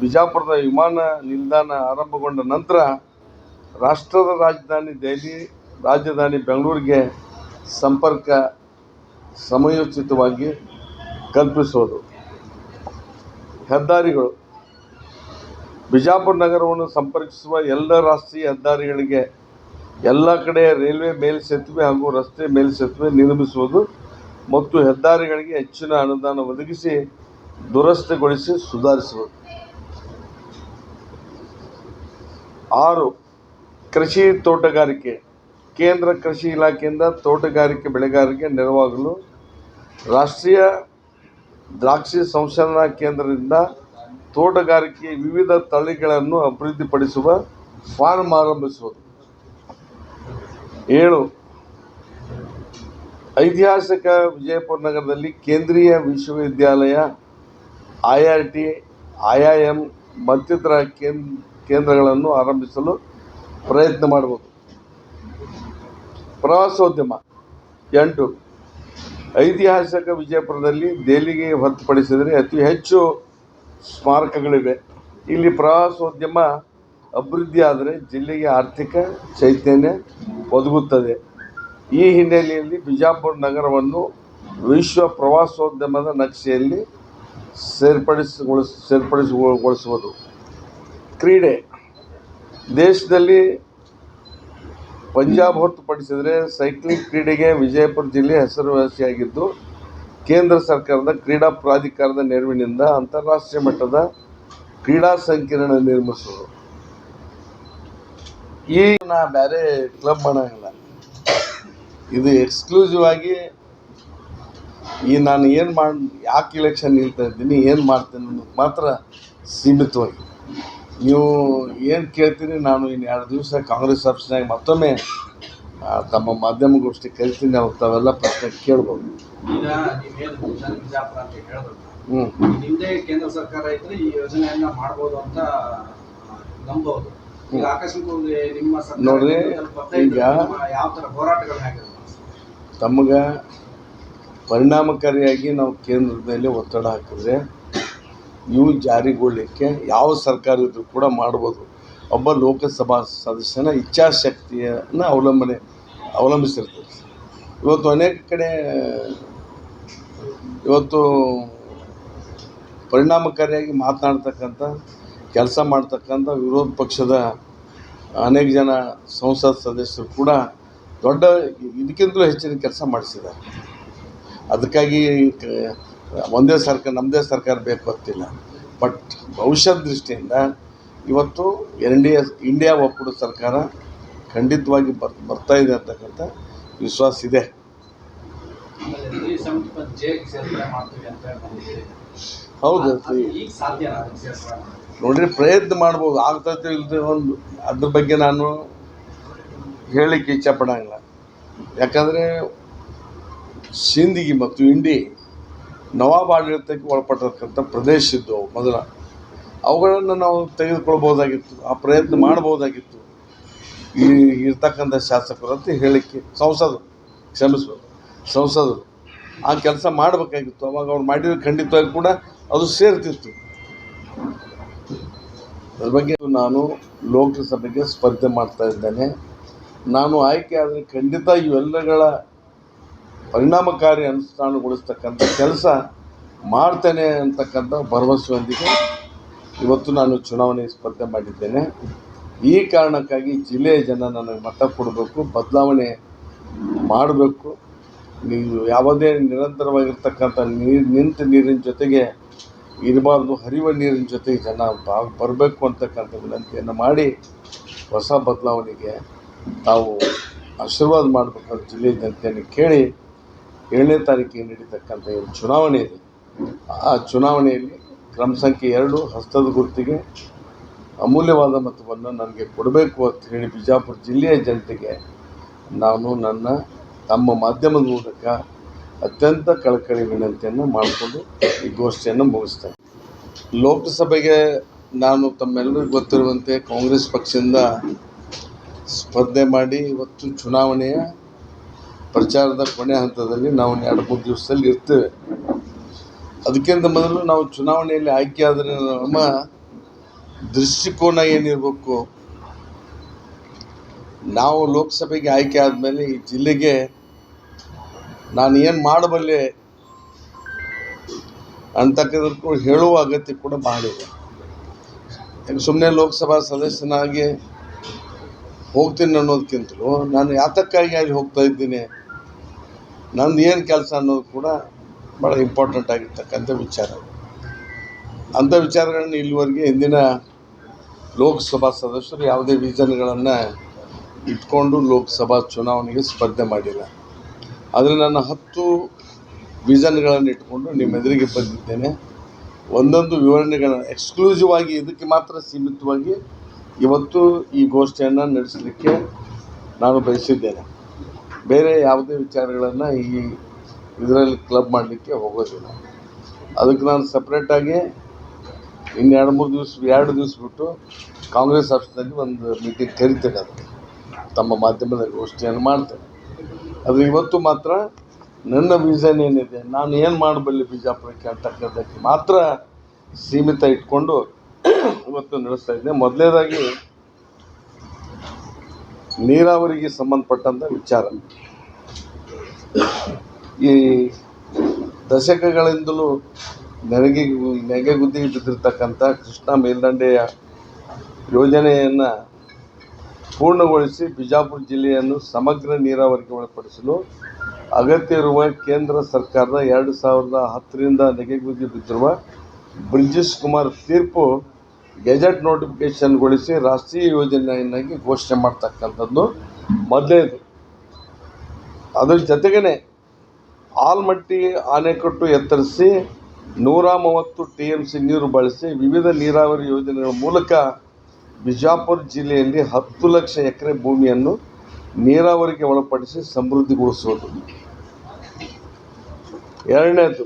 ಬಿಜಾಪುರದ ವಿಮಾನ ನಿಲ್ದಾಣ ಆರಂಭಗೊಂಡ ನಂತರ ರಾಷ್ಟ್ರದ ರಾಜಧಾನಿ ದೆಹಲಿ ರಾಜಧಾನಿ ಬೆಂಗಳೂರಿಗೆ ಸಂಪರ್ಕ ಸಮಯೋಚಿತವಾಗಿ ಕಲ್ಪಿಸುವುದು ಹೆದ್ದಾರಿಗಳು. ಬಿಜಾಪುರ ನಗರವನ್ನು ಸಂಪರ್ಕಿಸುವ ಎಲ್ಲ ರಾಷ್ಟ್ರೀಯ ಹೆದ್ದಾರಿಗಳಿಗೆ ಎಲ್ಲ ಕಡೆ ರೈಲ್ವೆ ಮೇಲ್ಸೇತುವೆ ಹಾಗೂ ರಸ್ತೆ ಮೇಲ್ಸೇತುವೆ ನಿರ್ಮಿಸುವುದು ಮತ್ತು ಹೆದ್ದಾರಿಗಳಿಗೆ ಹೆಚ್ಚಿನ ಅನುದಾನ ಒದಗಿಸಿ ದುರಸ್ತಿಗೊಳಿಸಿ ಸುಧಾರಿಸುವುದು ಆರು, ಕೃಷಿ ತೋಟಗಾರಿಕೆ. ಕೇಂದ್ರ ಕೃಷಿ ಇಲಾಖೆಯಿಂದ ತೋಟಗಾರಿಕೆ ಬೆಳೆಗಾರರಿಗೆ ನೆರವಾಗಲು ರಾಷ್ಟ್ರೀಯ ದ್ರಾಕ್ಷಿ ಸಂಶೋಧನಾ ಕೇಂದ್ರದಿಂದ ತೋಟಗಾರಿಕೆ ವಿವಿಧ ತಳಿಗಳನ್ನು ಅಭಿವೃದ್ಧಿಪಡಿಸುವ ಫಾರ್ಮ್ ಆರಂಭಿಸುವುದು. ಏಳು, ಐತಿಹಾಸಿಕ ವಿಜಯಪುರ ನಗರದಲ್ಲಿ ಕೇಂದ್ರೀಯ ವಿಶ್ವವಿದ್ಯಾಲಯ I R T, I I M ಮತ್ತಿತರ ಕೇಂದ್ರ ಕೇಂದ್ರಗಳನ್ನು ಆರಂಭಿಸಲು ಪ್ರಯತ್ನ ಮಾಡಬಹುದು ಪ್ರವಾಸೋದ್ಯಮ. ಎಂಟು, ಐತಿಹಾಸಿಕ ವಿಜಯಪುರದಲ್ಲಿ ದೆಹಲಿಗೆ ಹೊರತುಪಡಿಸಿದರೆ ಅತಿ ಹೆಚ್ಚು ಸ್ಮಾರಕಗಳಿವೆ. ಇಲ್ಲಿ ಪ್ರವಾಸೋದ್ಯಮ ಅಭಿವೃದ್ಧಿ ಆದರೆ ಜಿಲ್ಲೆಗೆ ಆರ್ಥಿಕ ಚೈತನ್ಯ ಒದಗುತ್ತದೆ. ಈ ಹಿನ್ನೆಲೆಯಲ್ಲಿ ಬಿಜಾಪುರ ನಗರವನ್ನು ವಿಶ್ವ ಪ್ರವಾಸೋದ್ಯಮದ ನಕ್ಷೆಯಲ್ಲಿ ಸೇರ್ಪಡಿಸಿಗೊಳಿಸ್, ಸೇರ್ಪಡಿಸಿಗೊಳಿಸುವುದು. ಕ್ರೀಡೆ. ದೇಶದಲ್ಲಿ ಪಂಜಾಬ್ ಹೊರತುಪಡಿಸಿದರೆ ಸೈಕ್ಲಿಂಗ್ ಕ್ರೀಡೆಗೆ ವಿಜಯಪುರ ಜಿಲ್ಲೆ ಹೆಸರುವಾಸಿಯಾಗಿದ್ದು, ಕೇಂದ್ರ ಸರ್ಕಾರದ ಕ್ರೀಡಾ ಪ್ರಾಧಿಕಾರದ ನೆರವಿನಿಂದ ಅಂತಾರಾಷ್ಟ್ರೀಯ ಮಟ್ಟದ ಕ್ರೀಡಾ ಸಂಕೀರ್ಣ ನಿರ್ಮಿಸುವುದು. ಈ ನಾ ಬೇರೆ ಕ್ಲಬ್ ಮಾಡೋಂಗಿಲ್ಲ. ಇದು ಎಕ್ಸ್ಕ್ಲೂಸಿವ್ ಆಗಿ ಈ ನಾನು ಏನು ಮಾಡಿ ಯಾಕೆ ಇಲೆಕ್ಷನ್ ನಿಲ್ತಾ ಇದ್ದೀನಿ ಏನು ಮಾಡ್ತೀನಿ ಅನ್ನೋದು ಮಾತ್ರ ಸೀಮಿತವಾಗಿ. ನೀವು ಏನು ಕೇಳ್ತೀನಿ ನಾನು ಇನ್ನು ಎರಡು ದಿವಸ ಕಾಂಗ್ರೆಸ್ ಆಫೀಸ್ನಾಗ ಮತ್ತೊಮ್ಮೆ ತಮ್ಮ ಮಾಧ್ಯಮಗೋಷ್ಠಿ ಕರಿತೀನಿ ಅವ್ರು ತಾವೆಲ್ಲ ಪ್ರಶ್ನೆ ಕೇಳ್ಬೋದು. ಈಗ ನೀವೇನು ಬಿಜಾಪುರ ಅಂತ ಹೇಳಿದ್ರು ಹ್ಞೂ ನಿಮ್ದೇ ಕೇಂದ್ರ ಸರ್ಕಾರ ಇದ್ದರೆ ಈ ಯೋಜನೆಯನ್ನು ಮಾಡ್ಬೋದು ಅಂತ ನಂಬೋದು. ಈಗ ಆಕಸ್ಮಿಕವಾಗಿ ನಿಮ್ಮ ನೋಡ್ರಿ, ಈಗ- ಯಾವ ತರ ಹೋರಾಟಗಳು ಹೇಗಿರುತ್ತೆ? ತಮಗೆ ಪರಿಣಾಮಕಾರಿಯಾಗಿ ನಾವು ಕೇಂದ್ರದ ಮೇಲೆ ಒತ್ತಡ ಹಾಕಿದ್ರೆ ಇವು ಜಾರಿಗೊಳ್ಳಲಿಕ್ಕೆ ಯಾವ ಸರ್ಕಾರ ಇದ್ದರೂ ಕೂಡ ಮಾಡ್ಬೋದು. ಒಬ್ಬ ಲೋಕಸಭಾ ಸದಸ್ಯನ ಇಚ್ಛಾಶಕ್ತಿಯನ್ನು ಅವಲಂಬನೆ, ಅವಲಂಬಿಸಿರ್ತದೆ. ಇವತ್ತು ಅನೇಕ ಕಡೆ, ಇವತ್ತು ಪರಿಣಾಮಕಾರಿಯಾಗಿ ಮಾತನಾಡ್ತಕ್ಕಂಥ, ಕೆಲಸ ಮಾಡ್ತಕ್ಕಂಥ ವಿರೋಧ ಪಕ್ಷದ ಅನೇಕ ಜನ ಸಂಸತ್ ಸದಸ್ಯರು ಕೂಡ ದೊಡ್ಡ, ಇದಕ್ಕಿಂತಲೂ ಹೆಚ್ಚಿನ ಕೆಲಸ ಮಾಡಿಸಿದ್ದಾರೆ. ಅದಕ್ಕಾಗಿ, ಒಂದೇ ಸರ್ಕಾರ ನಮ್ಮದೇ ಸರ್ಕಾರ ಬೇಕು ಗೊತ್ತಿಲ್ಲ ಬಟ್ ಭವಿಷ್ಯದ ದೃಷ್ಟಿಯಿಂದ ಇವತ್ತು ಎನ್ ಡಿ ಎಸ್ ಇಂಡಿಯಾ ಒಕ್ಕೂಟ ಸರ್ಕಾರ ಖಂಡಿತವಾಗಿ ಬರ್, ಬರ್ತಾ ಇದೆ ಅಂತಕ್ಕಂಥ ವಿಶ್ವಾಸ ಇದೆ. ಹೌದು? ನೋಡ್ರಿ, ಪ್ರಯತ್ನ ಮಾಡ್ಬೋದು ಆಗ್ತೈತೆ ಇಲ್ಲದೆ ಒಂದು, ಅದ್ರ ಬಗ್ಗೆ ನಾನು ಹೇಳಲಿಕ್ಕೆ ಇಚ್ಛಪಡಂಗಿಲ್ಲ ಯಾಕಂದರೆ ಸಿಂದಗಿ ಮತ್ತು ಇಂಡಿ ನವಾಬ್ ಆಡಳಿತಕ್ಕೆ ಒಳಪಟ್ಟಿರ್ತಕ್ಕಂಥ ಪ್ರದೇಶ ಇದ್ದವು ಮೊದಲ. ಅವುಗಳನ್ನು ನಾವು ತೆಗೆದುಕೊಳ್ಬೋದಾಗಿತ್ತು ಆ ಪ್ರಯತ್ನ ಮಾಡ್ಬೋದಾಗಿತ್ತು ಈ ಇರ್ತಕ್ಕಂಥ ಶಾಸಕರು ಅಂತ ಹೇಳಿಕ್ಕೆ ಸಂಸದರು, ಕ್ಷಮಿಸ್ಬೇಕು, ಸಂಸದರು. ಆ ಕೆಲಸ ಮಾಡಬೇಕಾಗಿತ್ತು, ಅವಾಗ ಅವ್ರು ಮಾಡಿದ್ರೆ ಖಂಡಿತವಾಗಿ ಕೂಡ ಅದು ಸೇರ್ತಿತ್ತು. ಅದ್ರ ಬಗ್ಗೆ ನಾನು ಲೋಕಸಭೆಗೆ ಸ್ಪರ್ಧೆ ಮಾಡ್ತಾ ಇದ್ದೇನೆ. ನಾನು ಆಯ್ಕೆ ಆದರೆ ಖಂಡಿತ ಇವೆಲ್ಲಗಳ ಪರಿಣಾಮಕಾರಿ ಅನುಷ್ಠಾನಗೊಳಿಸ್ತಕ್ಕಂಥ ಕೆಲಸ ಮಾಡ್ತೇನೆ ಅಂತಕ್ಕಂಥ ಭರವಸೆಯೊಂದಿಗೆ ಇವತ್ತು ನಾನು ಚುನಾವಣೆ ಸ್ಪರ್ಧೆ ಮಾಡಿದ್ದೇನೆ. ಈ ಕಾರಣಕ್ಕಾಗಿ ಜಿಲ್ಲೆಯ ಜನ ನನಗೆ ಮತ ಕೊಡಬೇಕು, ಬದಲಾವಣೆ ಮಾಡಬೇಕು. ನೀವು ಯಾವುದೇ ನಿರಂತರವಾಗಿರ್ತಕ್ಕಂಥ ನೀರು, ನಿಂತ ನೀರಿನ ಜೊತೆಗೆ ಇರಬಾರ್ದು, ಹರಿವ ನೀರಿನ ಜೊತೆಗೆ ಜನ ಬರಬೇಕು ಅಂತಕ್ಕಂಥ ವಿನಂತಿಯನ್ನು ಮಾಡಿ ಹೊಸ ಬದಲಾವಣೆಗೆ ತಾವು ಆಶೀರ್ವಾದ ಮಾಡಬೇಕಂತ ಜಿಲ್ಲೆಯ ಜನತೆಯನ್ನು ಕೇಳಿ ಏಳನೇ ತಾರೀಕಿಗೆ ನಡೀತಕ್ಕಂಥ ಏನು ಚುನಾವಣೆ ಇದೆ. ಆ ಚುನಾವಣೆಯಲ್ಲಿ ಕ್ರಮ ಸಂಖ್ಯೆ ಎರಡು ಹಸ್ತದ ಗುರುತಿಗೆ ಅಮೂಲ್ಯವಾದ ಮತವನ್ನು ನನಗೆ ಕೊಡಬೇಕು ಅಂತ ಹೇಳಿ ಬಿಜಾಪುರ ಜಿಲ್ಲೆಯ ಜನತೆಗೆ ನಾನು ನನ್ನ ತಮ್ಮ ಮಾಧ್ಯಮದ ಮೂಲಕ ಅತ್ಯಂತ ಕಳಕಳಿ ವಿನಂತಿಯನ್ನು ಮಾಡಿಕೊಂಡು ಈ ಗೋಷ್ಠಿಯನ್ನು ಮುಗಿಸ್ತೇನೆ. ಲೋಕಸಭೆಗೆ ನಾನು ತಮ್ಮೆಲ್ಲರಿಗೂ ಗೊತ್ತಿರುವಂತೆ ಕಾಂಗ್ರೆಸ್ ಪಕ್ಷದಿಂದ ಸ್ಪರ್ಧೆ ಮಾಡಿ ಇವತ್ತು ಚುನಾವಣೆಯ ಪ್ರಚಾರದ ಕೊನೆ ಹಂತದಲ್ಲಿ ನಾವು ಎರಡು ಮೂರು ದಿವಸದಲ್ಲಿ ಇರ್ತೇವೆ. ಅದಕ್ಕಿಂತ ಮೊದಲು ನಾವು ಚುನಾವಣೆಯಲ್ಲಿ ಆಯ್ಕೆ ಆದರೆ ನಮ್ಮ ದೃಷ್ಟಿಕೋನ ಏನಿರಬೇಕು? ನಾವು ಲೋಕಸಭೆಗೆ ಆಯ್ಕೆ ಆದಮೇಲೆ ಈ ಜಿಲ್ಲೆಗೆ ನಾನು ಏನು ಮಾಡಬಲ್ಲೆ ಅಂತಕ್ಕಂಥದ್ದು ಹೇಳುವ ಅಗತ್ಯ ಕೂಡ ಮಾಡಿದೆ. ಸುಮ್ಮನೆ ಲೋಕಸಭಾ ಸದಸ್ಯನಾಗಿ ಹೋಗ್ತೀನಿ ಅನ್ನೋದಕ್ಕಿಂತಲೂ ನಾನು ಯಾತಕ್ಕಾಗಿ ಅಲ್ಲಿ ಹೋಗ್ತಾ ಇದ್ದೀನಿ? ನಂದು ಏನು ಕೆಲಸ ಅನ್ನೋದು ಕೂಡ ಭಾಳ ಇಂಪಾರ್ಟೆಂಟ್ ಆಗಿರ್ತಕ್ಕಂಥ ವಿಚಾರ. ಅಂಥ ವಿಚಾರಗಳನ್ನು ಇಲ್ಲಿವರೆಗೆ ಹಿಂದಿನ ಲೋಕಸಭಾ ಸದಸ್ಯರು ಯಾವುದೇ ವಿಷನ್ಗಳನ್ನು ಇಟ್ಕೊಂಡು ಲೋಕಸಭಾ ಚುನಾವಣೆಗೆ ಸ್ಪರ್ಧೆ ಮಾಡಿಲ್ಲ. ಆದರೆ ನನ್ನ ಹತ್ತು ವಿಷನ್ಗಳನ್ನು ಇಟ್ಕೊಂಡು ನಿಮ್ಮ ಎದುರಿಗೆ ಬಂದಿದ್ದೇನೆ. ಒಂದೊಂದು ವಿವರಣೆಗಳನ್ನು ಎಕ್ಸ್ಕ್ಲೂಸಿವ್ ಆಗಿ ಇದಕ್ಕೆ ಮಾತ್ರ ಸೀಮಿತವಾಗಿ ಇವತ್ತು ಈ ಗೋಷ್ಠಿಯನ್ನು ನಡೆಸಲಿಕ್ಕೆ ನಾನು ಬಯಸಿದ್ದೇನೆ. ಬೇರೆ ಯಾವುದೇ ವಿಚಾರಗಳನ್ನು ಈ ಇದರಲ್ಲಿ ಕ್ಲಬ್ ಮಾಡಲಿಕ್ಕೆ ಹೋಗೋದಿಲ್ಲ. ಅದಕ್ಕೆ ನಾನು ಸಪ್ರೇಟಾಗಿ ಇನ್ನು ಎರಡು ಮೂರು ದಿವಸ, ಎರಡು ದಿವಸ ಬಿಟ್ಟು ಕಾಂಗ್ರೆಸ್ ಆಫೀಸ್ನಲ್ಲಿ ಒಂದು ಮೀಟಿಂಗ್ ಕರಿತೇನೆ ಅದಕ್ಕೆ. ತಮ್ಮ ಮಾಧ್ಯಮದ ಗೋಷ್ಠಿಯನ್ನು ಮಾಡ್ತೇನೆ. ಅದು ಇವತ್ತು ಮಾತ್ರ ನನ್ನ ವಿಷನ್ ಏನಿದೆ, ನಾನು ಏನು ಮಾಡಬಲ್ಲೆ ಬಿಜಾಪುರಕ್ಕೆ ಅಂತಕ್ಕಂಥಕ್ಕೆ ಮಾತ್ರ ಸೀಮಿತ ಇಟ್ಕೊಂಡು ಇವತ್ತು ನಡೆಸ್ತಾ ಇದ್ದೆ. ಮೊದಲನೇದಾಗಿ ನೀರಾವರಿಗೆ ಸಂಬಂಧಪಟ್ಟಂಥ ವಿಚಾರ. ಈ ದಶಕಗಳಿಂದಲೂ ನೆನೆಗೆ ನೆಗೆಗುದ್ದಿಗೆ ಬಿದ್ದಿರ್ತಕ್ಕಂಥ ಕೃಷ್ಣ ಮೇಲ್ದಂಡೆಯ ಯೋಜನೆಯನ್ನು ಪೂರ್ಣಗೊಳಿಸಿ ಬಿಜಾಪುರ ಜಿಲ್ಲೆಯನ್ನು ಸಮಗ್ರ ನೀರಾವರಿಗೆ ಒಳಪಡಿಸಲು ಅಗತ್ಯ ಕೇಂದ್ರ ಸರ್ಕಾರದ ಎರಡು ಸಾವಿರದ ಹತ್ತರಿಂದ ನೆಗೆಗುದ್ದಿ ಬಿದ್ದಿರುವ ಬ್ರಿಜೇಶ್ ಕುಮಾರ್ ತೀರ್ಪು ಗೆಜೆಟ್ ನೋಟಿಫಿಕೇಷನ್ಗೊಳಿಸಿ ರಾಷ್ಟ್ರೀಯ ಯೋಜನೆಯನ್ನಾಗಿ ಘೋಷಣೆ ಮಾಡ್ತಕ್ಕಂಥದ್ದು ಮೊದಲನೇದು ಅದರ ಜೊತೆಗೇ ಆಲ್ಮಟ್ಟಿ ಆಣೆಕಟ್ಟು ಎತ್ತರಿಸಿ ನೂರ ಮೂವತ್ತು ಟಿ ಎಂ ಸಿ ನೀರು ಬಳಸಿ ವಿವಿಧ ನೀರಾವರಿ ಯೋಜನೆಗಳ ಮೂಲಕ ಬಿಜಾಪುರ ಜಿಲ್ಲೆಯಲ್ಲಿ ಹತ್ತು ಲಕ್ಷ ಎಕರೆ ಭೂಮಿಯನ್ನು ನೀರಾವರಿಗೆ ಒಳಪಡಿಸಿ ಸಮೃದ್ಧಿಗೊಳಿಸುವುದು. ಎರಡನೇದು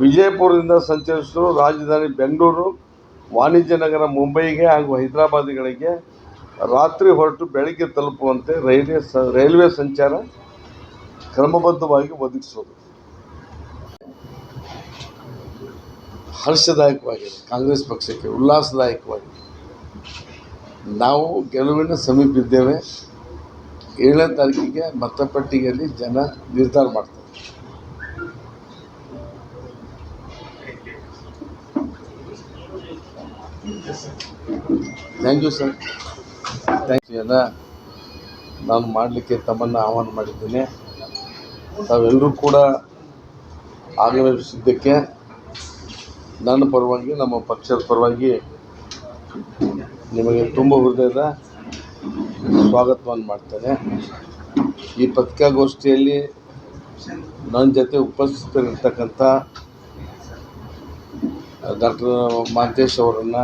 ವಿಜಯಪುರದಿಂದ ಸಂಚರಿಸಲು ರಾಜಧಾನಿ ಬೆಂಗಳೂರು, ವಾಣಿಜ್ಯ ನಗರ ಮುಂಬೈಗೆ ಹಾಗೂ ಹೈದರಾಬಾದ್ಗಳಿಗೆ ರಾತ್ರಿ ಹೊರಟು ಬೆಳಗ್ಗೆ ತಲುಪುವಂತೆ ರೈಲ್ವೆ ಸ, ರೈಲ್ವೆ ಸಂಚಾರ ಕ್ರಮಬದ್ಧವಾಗಿ ಒದಗಿಸೋದು. ಹರ್ಷದಾಯಕವಾಗಿದೆ. ಕಾಂಗ್ರೆಸ್ ಪಕ್ಷಕ್ಕೆ ಉಲ್ಲಾಸದಾಯಕವಾಗಿದೆ. ನಾವು ಗೆಲುವಿನ ಸಮೀಪ ಇದ್ದೇವೆ. ಏಳನೇ ತಾರೀಕಿಗೆ ಮತಪಟ್ಟಿಗೆಯಲ್ಲಿ ಜನ ನಿರ್ಧಾರ ಮಾಡ್ತಾರೆ. Thank you sir thank you ನಾನು ಮಾಡಲಿಕ್ಕೆ ತಮ್ಮನ್ನು ಆಹ್ವಾನ ಮಾಡಿದ್ದೀನಿ. ತಾವೆಲ್ಲರೂ ಕೂಡ ಆಗಮಿಸಿದ್ದಕ್ಕೆ ನನ್ನ ಪರವಾಗಿ, ನಮ್ಮ ಪಕ್ಷದ ಪರವಾಗಿ ನಿಮಗೆ ತುಂಬ ಹೃದಯದ ಸ್ವಾಗತವನ್ನು ಮಾಡ್ತೇನೆ. ಈ ಪತ್ರಿಕಾಗೋಷ್ಠಿಯಲ್ಲಿ ನನ್ನ ಜೊತೆ ಉಪಸ್ಥಿತರಿರ್ತಕ್ಕಂಥ ಡಾಕ್ಟರ್ ಮಹಾಂತೇಶ್ ಅವರನ್ನು